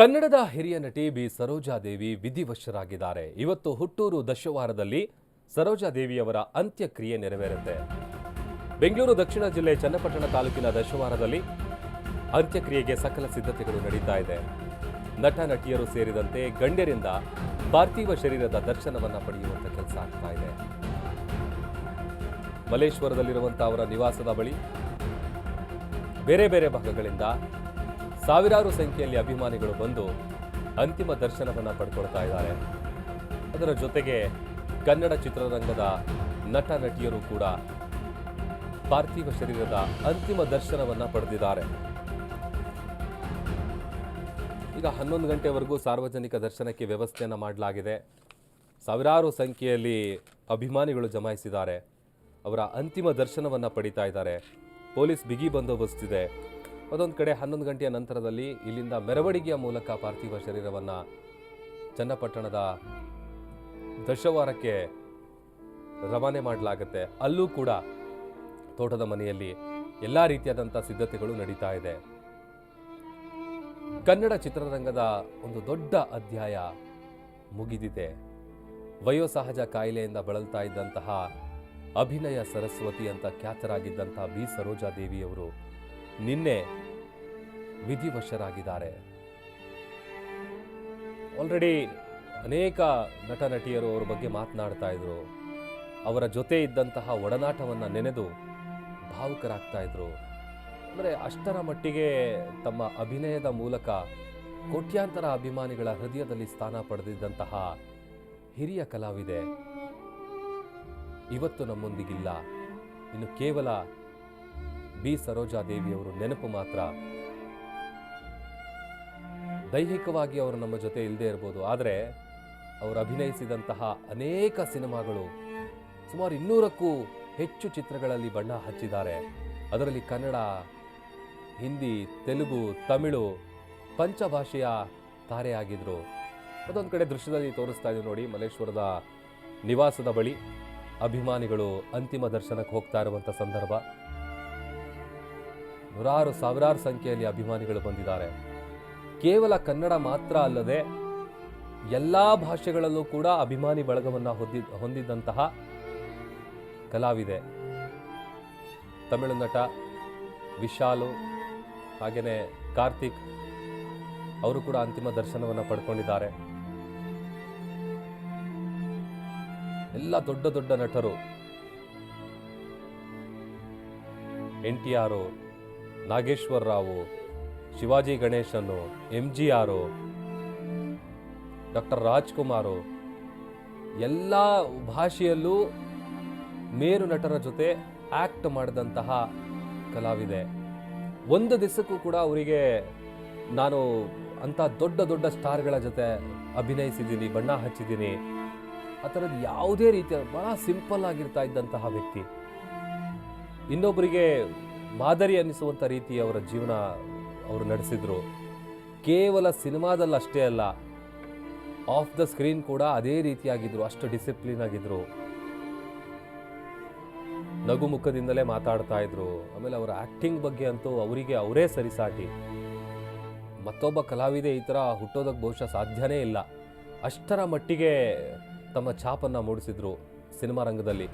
ಕನ್ನಡದ ಹಿರಿಯ ನಟಿ ಬಿ. ಸರೋಜಾದೇವಿ ವಿಧಿವಶರಾಗಿದ್ದಾರೆ. ಇವತ್ತು ಹುಟ್ಟೂರು ದಶವಾರದಲ್ಲಿ ಸರೋಜಾದೇವಿಯವರ ಅಂತ್ಯಕ್ರಿಯೆ ನೆರವೇರುತ್ತೆ. ಬೆಂಗಳೂರು ದಕ್ಷಿಣ ಜಿಲ್ಲೆ ಚನ್ನಪಟ್ಟಣ ತಾಲೂಕಿನ ದಶವಾರದಲ್ಲಿ ಅಂತ್ಯಕ್ರಿಯೆಗೆ ಸಕಲ ಸಿದ್ಧತೆಗಳು ನಡೀತಾ ಇದೆ. ನಟ, ನಟಿಯರು ಸೇರಿದಂತೆ ಗಣ್ಯರಿಂದ ಪಾರ್ಥಿವ ಶರೀರದ ದರ್ಶನವನ್ನು ಪಡೆಯುವಂತ ಕೆಲಸ ಆಗ್ತಾ ಇದೆ. ಮಲೇಶ್ವರದಲ್ಲಿರುವಂತಹ ಅವರ ನಿವಾಸದ ಬಳಿ ಬೇರೆ ಬೇರೆ ಭಾಗಗಳಿಂದ ಸಾವಿರಾರು ಸಂಖ್ಯೆಯಲ್ಲಿ ಅಭಿಮಾನಿಗಳು ಬಂದು ಅಂತಿಮ ದರ್ಶನವನ್ನು ಪಡ್ಕೊಳ್ತಾ ಇದ್ದಾರೆ. ಅದರ ಜೊತೆಗೆ ಕನ್ನಡ ಚಿತ್ರರಂಗದ ನಟ, ನಟಿಯರು ಕೂಡ ಪಾರ್ಥಿವ ಶರೀರದ ಅಂತಿಮ ದರ್ಶನವನ್ನು ಪಡೆದಿದ್ದಾರೆ. ಈಗ ಹನ್ನೊಂದು ಗಂಟೆವರೆಗೂ ಸಾರ್ವಜನಿಕ ದರ್ಶನಕ್ಕೆ ವ್ಯವಸ್ಥೆಯನ್ನು ಮಾಡಲಾಗಿದೆ. ಸಾವಿರಾರು ಸಂಖ್ಯೆಯಲ್ಲಿ ಅಭಿಮಾನಿಗಳು ಜಮಾಯಿಸಿದ್ದಾರೆ. ಅವರ ಅಂತಿಮ ದರ್ಶನವನ್ನು ಪಡಿತಾ ಇದ್ದಾರೆ. ಪೊಲೀಸ್ ಬಿಗಿ ಬಂದೋಬಸ್ತ್ ಅದೊಂದು ಕಡೆ ಹನ್ನೊಂದು ಗಂಟೆಯ ನಂತರದಲ್ಲಿ ಇಲ್ಲಿಂದ ಮೆರವಣಿಗೆಯ ಮೂಲಕ ಪಾರ್ಥಿವ ಶರೀರವನ್ನು ಚನ್ನಪಟ್ಟಣದ ದಶವಾರಕ್ಕೆ ರವಾನೆ ಮಾಡಲಾಗುತ್ತೆ. ಅಲ್ಲೂ ಕೂಡ ತೋಟದ ಮನೆಯಲ್ಲಿ ಎಲ್ಲ ರೀತಿಯಾದಂಥ ಸಿದ್ಧತೆಗಳು ನಡೀತಾ ಇದೆ. ಕನ್ನಡ ಚಿತ್ರರಂಗದ ಒಂದು ದೊಡ್ಡ ಅಧ್ಯಾಯ ಮುಗಿದಿದೆ. ವಯೋಸಹಜ ಕಾಯಿಲೆಯಿಂದ ಬಳಲ್ತಾ ಇದ್ದಂತಹ ಅಭಿನಯ ಸರಸ್ವತಿ ಅಂತ ಖ್ಯಾತರಾಗಿದ್ದಂತಹ ಬಿ. ಸರೋಜಾದೇವಿಯವರು ನಿನ್ನೆ ವಿಧಿವಶರಾಗಿದ್ದಾರೆ. ಆಲ್ರೆಡಿ ಅನೇಕ ನಟ ನಟಿಯರು ಅವರ ಬಗ್ಗೆ ಮಾತನಾಡ್ತಾ ಇದ್ರು. ಅವರ ಜೊತೆ ಇದ್ದಂತಹ ಒಡನಾಟವನ್ನು ನೆನೆದು ಭಾವುಕರಾಗ್ತಾ ಇದ್ರು. ಅಂದರೆ ಅಷ್ಟರ ಮಟ್ಟಿಗೆ ತಮ್ಮ ಅಭಿನಯದ ಮೂಲಕ ಕೋಟ್ಯಾಂತರ ಅಭಿಮಾನಿಗಳ ಹೃದಯದಲ್ಲಿ ಸ್ಥಾನ ಪಡೆದಿದ್ದಂತಹ ಹಿರಿಯ ಕಲಾವಿದೆ. ಇವತ್ತು ನಮ್ಮೊಂದಿಗಿಲ್ಲ. ಇನ್ನು ಕೇವಲ ಬಿ. ಸರೋಜಾದೇವಿಯವರು ನೆನಪು ಮಾತ್ರ. ದೈಹಿಕವಾಗಿ ಅವರು ನಮ್ಮ ಜೊತೆ ಇಲ್ಲದೆ ಇರ್ಬೋದು, ಆದರೆ ಅವರು ಅಭಿನಯಿಸಿದಂತಹ ಅನೇಕ ಸಿನಿಮಾಗಳು ಸುಮಾರು ಇನ್ನೂರಕ್ಕೂ ಹೆಚ್ಚು ಚಿತ್ರಗಳಲ್ಲಿ ಬಣ್ಣ ಹಚ್ಚಿದ್ದಾರೆ. ಅದರಲ್ಲಿ ಕನ್ನಡ, ಹಿಂದಿ, ತೆಲುಗು, ತಮಿಳು ಪಂಚಭಾಷೆಯ ತಾರೆಯಾಗಿದ್ದರು ಅದೊಂದು ಕಡೆ ದೃಶ್ಯದಲ್ಲಿ ತೋರಿಸ್ತಾ ಇದ್ದೀವಿ ನೋಡಿ ಮಲೇಶ್ವರದ ನಿವಾಸದ ಬಳಿ. ಅಭಿಮಾನಿಗಳು ಅಂತಿಮ ದರ್ಶನಕ್ಕೆ ಹೋಗ್ತಾ ಇರುವಂಥ ಸಂದರ್ಭ. ನೂರಾರು ಸಾವಿರಾರು ಸಂಖ್ಯೆಯಲ್ಲಿ ಅಭಿಮಾನಿಗಳು ಬಂದಿದ್ದಾರೆ. ಕೇವಲ ಕನ್ನಡ ಮಾತ್ರ ಅಲ್ಲದೆ ಎಲ್ಲ ಭಾಷೆಗಳಲ್ಲೂ ಕೂಡ ಅಭಿಮಾನಿ ಬಳಗವನ್ನು ಹೊಂದಿ ಹೊಂದಿದ್ದಂತಹ ಕಲಾವಿದೆ. ತಮಿಳು ನಟ ವಿಶಾಲು ಹಾಗೆಯೇ ಕಾರ್ತಿಕ್ ಅವರು ಕೂಡ ಅಂತಿಮ ದರ್ಶನವನ್ನು ಪಡ್ಕೊಂಡಿದ್ದಾರೆ. ಎಲ್ಲ ದೊಡ್ಡ ದೊಡ್ಡ ನಟರು, N T R Nageswara Rao Shivaji Ganesan M G R doctor Rajkumar, ಎಲ್ಲ ಭಾಷೆಯಲ್ಲೂ ಮೇರು ನಟರ ಜೊತೆ ಆ್ಯಕ್ಟ್ ಮಾಡಿದಂತಹ ಕಲಾವಿದೆ. ಒಂದು ದಿವಸಕ್ಕೂ ಕೂಡ ಅವರಿಗೆ ನಾನು ಅಂಥ ದೊಡ್ಡ ದೊಡ್ಡ ಸ್ಟಾರ್ಗಳ ಜೊತೆ ಅಭಿನಯಿಸಿದ್ದೀನಿ, ಬಣ್ಣ ಹಚ್ಚಿದ್ದೀನಿ. ಆ ಥರದ್ದು ಯಾವುದೇ ರೀತಿಯ ಭಾಳ ಸಿಂಪಲ್ ಆಗಿರ್ತಾ ಇದ್ದಂತಹ ವ್ಯಕ್ತಿ. ಇನ್ನೊಬ್ಬರಿಗೆ ಮಾದರಿ ಅನ್ನಿಸುವಂಥ ರೀತಿ ಅವರ ಜೀವನ ಅವರು ನಡೆಸಿದ್ರು. ಕೇವಲ ಸಿನಿಮಾದಲ್ಲಿ ಅಷ್ಟೇ ಅಲ್ಲ ಆಫ್ ದ ಸ್ಕ್ರೀನ್ ಕೂಡ ಅದೇ ರೀತಿಯಾಗಿದ್ದರು ಅಷ್ಟು ಡಿಸಿಪ್ಲಿನ್ ಆಗಿದ್ದರು ನಗು ಮುಖದಿಂದಲೇ ಮಾತಾಡ್ತಾ ಇದ್ರು. ಆಮೇಲೆ ಅವರ ಆ್ಯಕ್ಟಿಂಗ್ ಬಗ್ಗೆ ಅಂತೂ ಅವರಿಗೆ ಅವರೇ ಸರಿಸಾಟಿ. ಮತ್ತೊಬ್ಬ ಕಲಾವಿದೆ ಈ ಥರ ಹುಟ್ಟೋದಕ್ಕೆ ಬಹುಶಃ ಸಾಧ್ಯನೇ ಇಲ್ಲ. ಅಷ್ಟರ ಮಟ್ಟಿಗೆ ತಮ್ಮ ಛಾಪನ್ನು ಮೂಡಿಸಿದ್ರು ಸಿನಿಮಾ ರಂಗದಲ್ಲಿ.